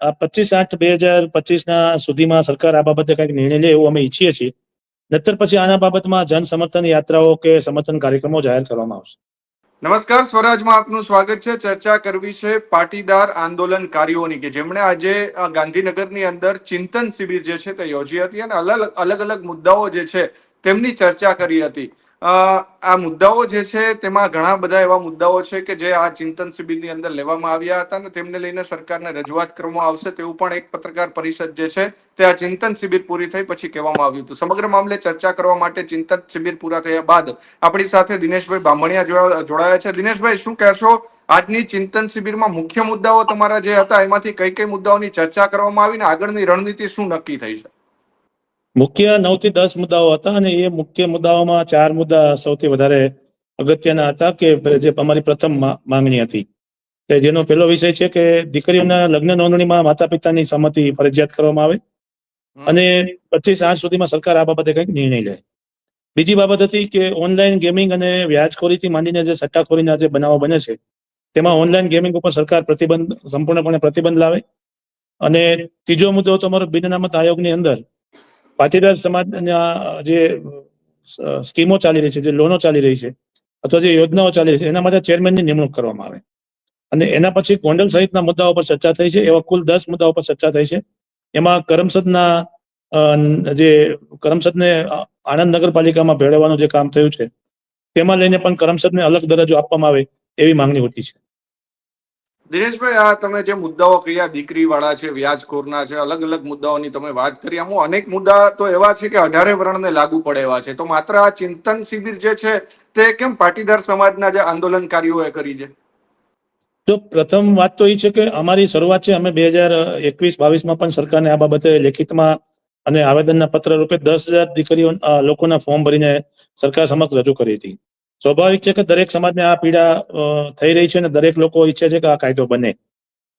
આ પચીસ આઠ બે હજાર પચીસ ના સુધીમાં સરકાર આ બાબતે કંઈક નિર્ણય લે એવું અમે ઈચ્છીએ છીએ. નતર પછી આના બાબતમાં જન સમર્થન યાત્રાઓ કે સમર્થન કાર્યક્રમો જાહેર કરવામાં આવશે. નમસ્કાર, સ્વરાજમાં આપનું સ્વાગત છે. ચર્ચા કરવી છે પાટીદાર આંદોલનકારીઓની કે જેમણે આજે ગાંધીનગરની અંદર ચિંતન શિબિર જે છે તે યોજી હતી અને અલગ અલગ અલગ મુદ્દાઓ જે છે તેમની ચર્ચા કરી હતી. આ મુદ્દાઓ જે છે તેમાં ઘણા બધા એવા મુદ્દાઓ છે કે જે આ ચિંતન શિબિરની અંદર લેવામાં આવ્યા હતા અને તેમને લઈને સરકારને રજૂઆત કરવામાં આવશે તેવું પણ એક પત્રકાર પરિષદ જે છે તે આ ચિંતન શિબિર પૂરી થઈ પછી કહેવામાં આવ્યું હતું. સમગ્ર મામલે ચર્ચા કરવા માટે ચિંતન શિબિર પૂરા થયા બાદ આપણી સાથે દિનેશભાઈ બામણિયા જોડા- જોડાયા છે. દિનેશભાઈ, શું કહેશો? આજની ચિંતન શિબિરમાં મુખ્ય મુદ્દાઓ તમારા જે હતા, એમાંથી કઈ કઈ મુદ્દાઓની ચર્ચા કરવામાં આવી ને આગળની રણનીતિ શું નક્કી થઈ છે? મુખ્ય નવથી દસ મુદ્દાઓ હતા અને એ મુખ્ય મુદ્દાઓમાં ચાર મુદ્દા સૌથી વધારે અગત્યના હતા કે જે અમારી પ્રથમ માંગણી હતી. કે જેનો પહેલો વિષય છે કે દીકરીઓના લગ્ન નોંધણીમાં માતા પિતાની સંમતિ ફરજિયાત કરવામાં આવે અને પચીસ આઠ સુધીમાં સરકાર આ બાબતે કંઈક નિર્ણય લે. બીજી બાબત હતી કે ઓનલાઈન ગેમિંગ અને વ્યાજખોરીથી માંડીને જે સટ્ટાખોરીના જે બનાવો બને છે તેમાં ઓનલાઈન ગેમિંગ ઉપર સરકાર પ્રતિબંધ સંપૂર્ણપણે પ્રતિબંધ લાવે. અને ત્રીજો મુદ્દો તો અમારો બિન અનામત આયોગની અંદર પાટીદાર સમાજના જે સ્કીમો ચાલી રહી છે, જે લોનો ચાલી રહી છે, અથવા જે યોજનાઓ ચાલી રહી છે, એના માટે ચેરમેનની નિમણૂક કરવામાં આવે. અને એના પછી ગોંડલ સહિતના મુદ્દાઓ પર ચર્ચા થઈ છે, એવા કુલ દસ મુદ્દાઓ પર ચર્ચા થઈ છે. એમાં કરમસદના જે કરમસદને આણંદ નગરપાલિકામાં ભેળવવાનું જે કામ થયું છે, તેમાં લઈને પણ કરમસદને અલગ દરજ્જો આપવામાં આવે એવી માંગણી હોતી છે. દિનેશભાઈ, આ તમે જે મુદ્દાઓ કયા દીકરી વાળા છે, વ્યાજખોરના છે અલગ અલગ મુદ્દાઓની તમે વાત કરી. આમ અનેક મુદ્દા તો એવા છે કે અઢારે વર્ણને લાગુ પડે એવા છે. તો માત્ર આ ચિંતન શિબિર જે છે, તે કેમ પાટીદાર સમાજના જે આંદોલનકારીઓએ કરી છે? તો પ્રથમ વાત તો એ છે કે અમારી શરૂઆત છે, અમે બે હજાર એકવીસ બાવીસમાં પણ સરકારને આ બાબતે લેખિતમાં અને આવેદનના પત્ર રૂપે દસ હજાર દીકરીઓ લોકોના ફોર્મ ભરીને સરકાર સમક્ષ રજૂ કરી હતી. સ્વાભાવિક છે કે દરેક સમાજને આ પીડા થઈ રહી છે અને દરેક લોકો ઈચ્છે છે કે આ કાયદો બને.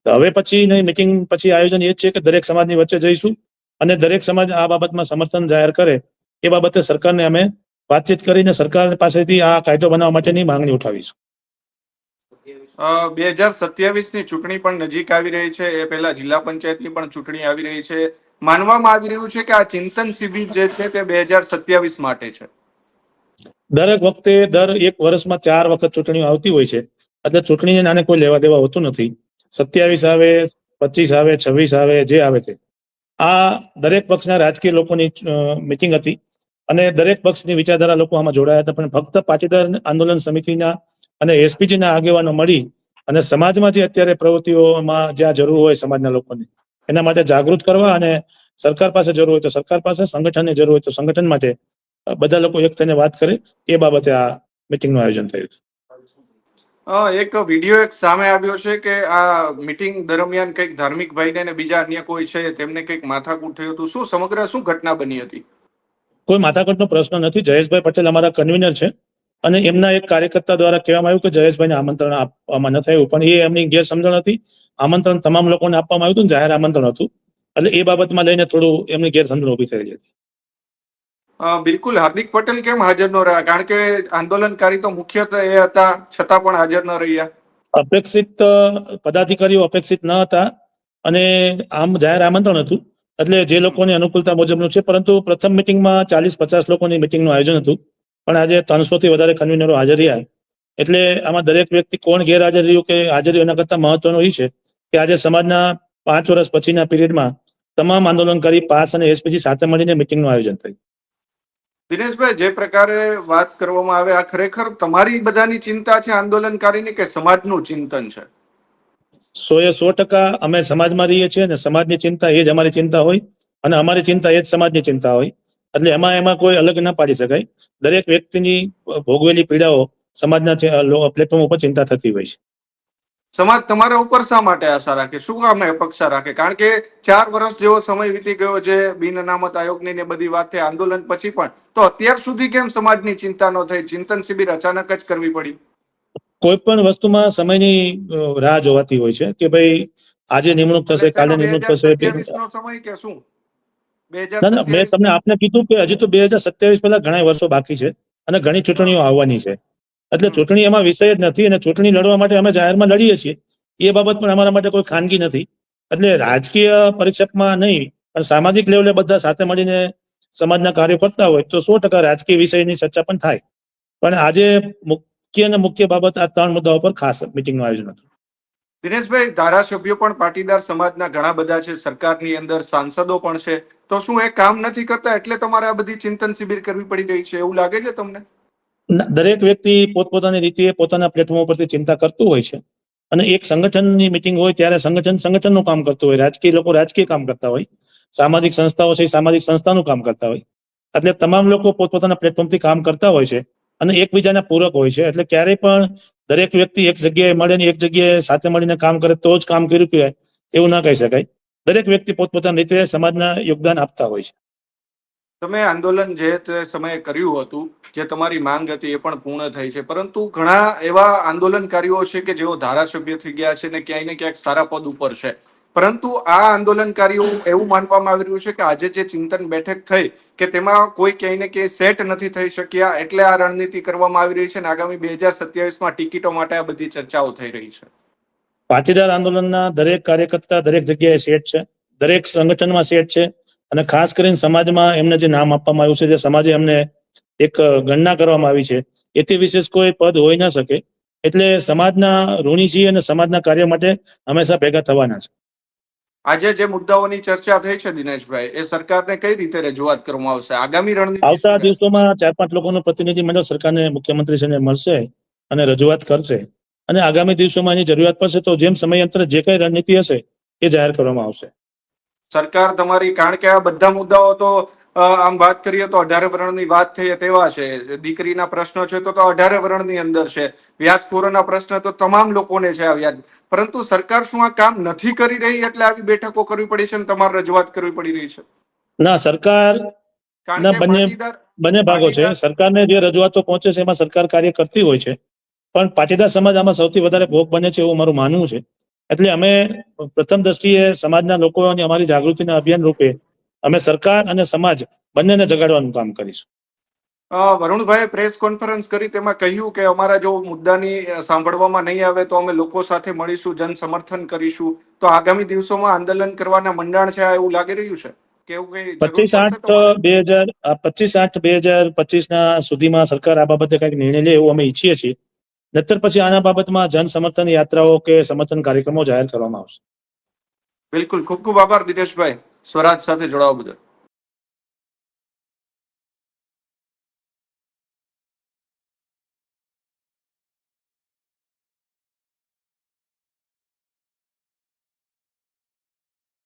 હવે પછી મિટિંગ પછી આયોજન એ જ છે કે દરેક સમાજની વચ્ચે જઈશું અને દરેક સમાજ આ બાબતમાં સમર્થન જાહેર કરે. એ બાબતે સરકારને અમે વાતચીત કરીને સરકાર પાસેથી આ કાયદો બનાવવા માટેની માંગણી ઉઠાવીશું. બે હજાર સત્યાવીસની ચૂંટણી પણ નજીક આવી રહી છે. એ પહેલા જિલ્લા પંચાયતની પણ ચૂંટણી આવી રહી છે. માનવામાં આવી રહ્યું છે કે આ ચિંતન શિબિર જે છે તે બે હજાર સત્યાવીસ માટે છે. દરેક વખતે દર એક વર્ષમાં ચાર વખત ચૂંટણીઓ આવતી હોય છે. એટલે ચૂંટણીને નાને કોઈ લેવા દેવા હોતું નથી. સત્યાવીસ આવે, પચીસ આવે, છવ્વીસ આવે, જે આવે તે. આ દરેક પક્ષના રાજકીય લોકોની મિટિંગ હતી. અને દરેક પક્ષની વિચારધારા લોકો આમાં જોડાયા હતા. પણ ફક્ત પાટીદાર આંદોલન સમિતિના અને એસપીજીના આગેવાનો મળી અને સમાજમાં જે અત્યારે પ્રવૃત્તિઓમાં જ્યાં જરૂર હોય સમાજના લોકોને, એના માટે જાગૃત કરવા અને સરકાર પાસે જરૂર હોય તો સરકાર પાસે, સંગઠનની જરૂર હોય તો સંગઠન માટે બધા લોકો એક થઈને વાત કરે એ બાબતે આ મિટિંગનું આયોજન થયું હતું. એક વીડિયો એક સામે આવ્યો છે કે આ મીટિંગ દરમિયાન કંઈક ધાર્મિક ભાઈને ને બીજા અન્ય કોઈ છે તેમને કંઈક માથાકૂટ થયું હતું. શું સમગ્ર શું ઘટના બની હતી? કોઈ માથાકૂટનો પ્રશ્ન નથી. જયેશભાઈ પટેલ અમારા કન્વીનર છે અને એમના એક કાર્યકર્તા દ્વારા કહેવામાં આવ્યું કે જયેશભાઈને આમંત્રણ આપવામાં ન થયું. પણ એ એમની ગેરસમજણ હતી. આમંત્રણ તમામ લોકોને આપવામાં આવ્યું હતું જાહેર આમંત્રણ હતું. એટલે એ બાબતમાં લઈને થોડું એમની ગેરસમજણ ઊભી થયેલી હતી. બિલકુલ. હાર્દિક પટેલ કેમ હાજર ન રહ્યા? કારણ કે આંદોલનકારી તો મુખ્યત્વે એ હતા, છતાં પણ હાજર ન રહ્યા. અપેક્ષિત પદાધિકારીઓ અપેક્ષિત ન હતા અને આમ જાહેર આમંત્રણ હતું. એટલે જે લોકોની અનુકૂળતા મુજબનું છે, પરંતુ પ્રથમ મિટિંગમાં ચાલીસ પચાસ લોકોની મિટિંગનું આયોજન હતું. પણ આજે ત્રણસો થી વધારે કન્વીનરો હાજર રહ્યા એટલે આમાં દરેક વ્યક્તિ કોણ ગેરહાજર રહ્યું કે હાજર એના કરતા મહત્વનું એ છે કે આજે સમાજના પાંચ વર્ષ પછીના પીરિયડમાં તમામ આંદોલનકારી પાસ અને એસપીજી સાથે મળીને મિટિંગનું આયોજન થયું. દિનેશભાઈ, જે પ્રકારે વાત કરવામાં આવે, આ ખરેખર તમારી બધાની ચિંતા છે આંદોલનકારીની કે સમાજનું ચિંતન છે? સો એ સો ટકા અમે સમાજમાં રહીએ છીએ અને સમાજની ચિંતા એ જ અમારી ચિંતા હોય અને અમારી ચિંતા એ જ સમાજની ચિંતા હોય. એટલે એમાં એમાં કોઈ અલગ ના પાડી શકાય. દરેક વ્યક્તિની ભોગવેલી પીડાઓ સમાજના પ્લેટફોર્મ ઉપર ચિંતા થતી હોય છે. સમાજ તમારા ઉપર શા માટે આશા રાખે? શું કામ અપેક્ષા રાખે? કારણ કે ચાર વર્ષ જેવો સમય વીતી ગયો છે બિન અનામત આયોગની ને બધી વાત થઈ આંદોલન પછી પણ. તો અત્યાર સુધી કેમ સમાજની ચિંતા ન થઈ? ચિંતન શિબિર અચાનક જ કરવી પડી. કોઈ પણ વસ્તુમાં સમયની રાહ જોવાતી હોય છે કે ભાઈ આજે નિમણૂક થશે કાલે નિમણૂક થશે સમય કે શું? ના મેં તમને આપને કીધું કે હજી તો બે હજાર સત્યાવીસ પહેલા ઘણા વર્ષો બાકી છે અને ઘણી ચૂંટણીઓ આવવાની છે. એટલે ચૂંટણી એમાં વિષય જ નથી અને ચૂંટણી લડવા માટે અમે જાહેરમાં લડીએ છીએ. એ બાબત પણ અમારા માટે કોઈ ખાનગી નથી. એટલે રાજકીય પરીક્ષકમાં નહીં પણ સામાજિક લેવલે બધા સાથે મળીને સમાજના કાર્યો કરતા હોય તો સો ટકા રાજકીય વિષયની ચર્ચા પણ થાય. પણ આજે મુખ્ય અને મુખ્ય બાબત આ ત્રણ મુદ્દાઓ પર ખાસ મિટિંગનું આયોજન હતું. દિનેશભાઈ ધારાસભ્યો પણ પાટીદાર સમાજના ઘણા બધા છે સરકારની અંદર સાંસદો પણ છે. તો શું એ કામ નથી કરતા? એટલે તમારે આ બધી ચિંતન શિબિર કરવી પડી રહી છે. એવું લાગે છે તમને? દરેક વ્યક્તિ પોતપોતાની રીતે પોતાના પ્લેટફોર્મ પરથી ચિંતા કરતું હોય છે. અને એક સંગઠનની મિટિંગ હોય ત્યારે સંગઠન સંગઠનનું કામ કરતું હોય. રાજકીય લોકો રાજકીય કામ કરતા હોય. સામાજિક સંસ્થાઓ છે સામાજિક સંસ્થાનું કામ કરતા હોય. એટલે તમામ લોકો પોતપોતાના પ્લેટફોર્મથી કામ કરતા હોય છે અને એકબીજાના પૂરક હોય છે. એટલે ક્યારેય પણ દરેક વ્યક્તિ એક જગ્યાએ મળે ને એક જગ્યાએ સાથે મળીને કામ કરે તો જ કામ કર્યું કહેવાય. એવું ના કહી શકાય. દરેક વ્યક્તિ પોતપોતાની રીતે સમાજના યોગદાન આપતા હોય છે. તમે આંદોલન જે તે સમયે કર્યું હતું, જે તમારી માંગ હતી એ પણ પૂર્ણ થઈ છે. પરંતુ ઘણા એવા આંદોલનકારીઓ છે કે જેઓ ધારાસભ્ય થઈ ગયા છે ને ક્યાંય ને ક્યાંક સારા પદ ઉપર છે. પરંતુ આ આંદોલનકારીઓ એવું માનવામાં આવી રહ્યું છે કે આજે જે ચિંતન બેઠક થઈ, કે તેમાં કોઈ ક્યાંય ને ક્યાંય સેટ નથી થઈ શક્યા, એટલે આ રણનીતિ કરવામાં આવી રહી છે અને આગામી બે હજાર સત્યાવીસમાં ટિકિટો માટે આ બધી ચર્ચાઓ થઈ રહી છે. પાટીદાર આંદોલનના દરેક કાર્યકર્તા દરેક જગ્યાએ સેટ છે. દરેક સંગઠનમાં સેટ છે. અને ખાસ કરીને સમાજમાં એમને જે નામ આપવામાં આવ્યું છે જે સમાજે એમને એક ગણના કરવામાં આવી છે એથી વિશેષ કોઈ પદ હોઈ ના શકે. એટલે સમાજના ઋણી છીએ અને સમાજના કાર્ય માટે હંમેશા ભેગા થવાના છે. આજે જે મુદ્દાઓની ચર્ચા થઈ છે દિનેશભાઈ એ સરકારને કઈ રીતે રજૂઆત કરવામાં આવશે? આગામી રણનીતિ આવતા દિવસોમાં ચાર પાંચ લોકોનું પ્રતિનિધિ મંડળ સરકારને મુખ્યમંત્રીશ્રીને મળશે અને રજૂઆત કરશે. અને આગામી દિવસોમાં એની જરૂરિયાત પડશે તો જેમ સમયાંતરે જે કઈ રણનીતિ હશે એ જાહેર કરવામાં આવશે. સરકાર તમારી કારણ કે આ બધા મુદ્દાઓ તો આમ વાત કરીએ તો અઢારે વર્ણની વાત થઈ તેવા છે. દીકરીના પ્રશ્નો છે તો અઢારે વર્ણની અંદર છે. વ્યાજખોરોના પ્રશ્ન તો તમામ લોકોને છે આ વ્યાજ. પરંતુ સરકાર શું આ કામ નથી કરી રહી એટલે આવી બેઠકો કરવી પડી છે અને તમારે રજૂઆત કરવી પડી રહી છે? ના સરકાર ના, બંને- બંને ભાગો છે. સરકારને જે રજૂઆતો પહોંચે છે એમાં સરકાર કાર્ય કરતી હોય છે. પણ પાટીદાર સમાજ આમાં સૌથી વધારે ભોગ બને છે એવું મારું માનવું છે. એટલે અમે પ્રથમ દ્રષ્ટિએ સમાજના લોકોની અમારી જાગૃતિના અભિયાન રૂપે અમે સરકાર અને સમાજ બંનેને જગાડવાનું કામ કરીશું. વરુણભાઈ પ્રેસ કોન્ફરન્સ કરી તેમાં કહ્યું કે અમારા જો મુદ્દાની સાંભળવામાં નહીં આવે તો અમે લોકો સાથે મળીશું જન સમર્થન કરીશું. તો આગામી દિવસોમાં આંદોલન કરવાના મંડાણ છે એવું લાગી રહ્યું છે? પચીસ આઠ બે હજાર પચીસ આઠ બે હજાર પચીસ ના સુધીમાં સરકાર આ બાબતે કંઈક નિર્ણય લે એવું અમે ઈચ્છીએ છીએ. નતર પછી આના બાબતમાં જન સમર્થન યાત્રાઓ કે સમર્થન કાર્યક્રમો જાહેર કરવામાં આવશે. બિલકુલ. ખૂબ ખૂબ આભાર દિનેશભાઈ. સ્વરાજ સાથે જોડાવા બદલ.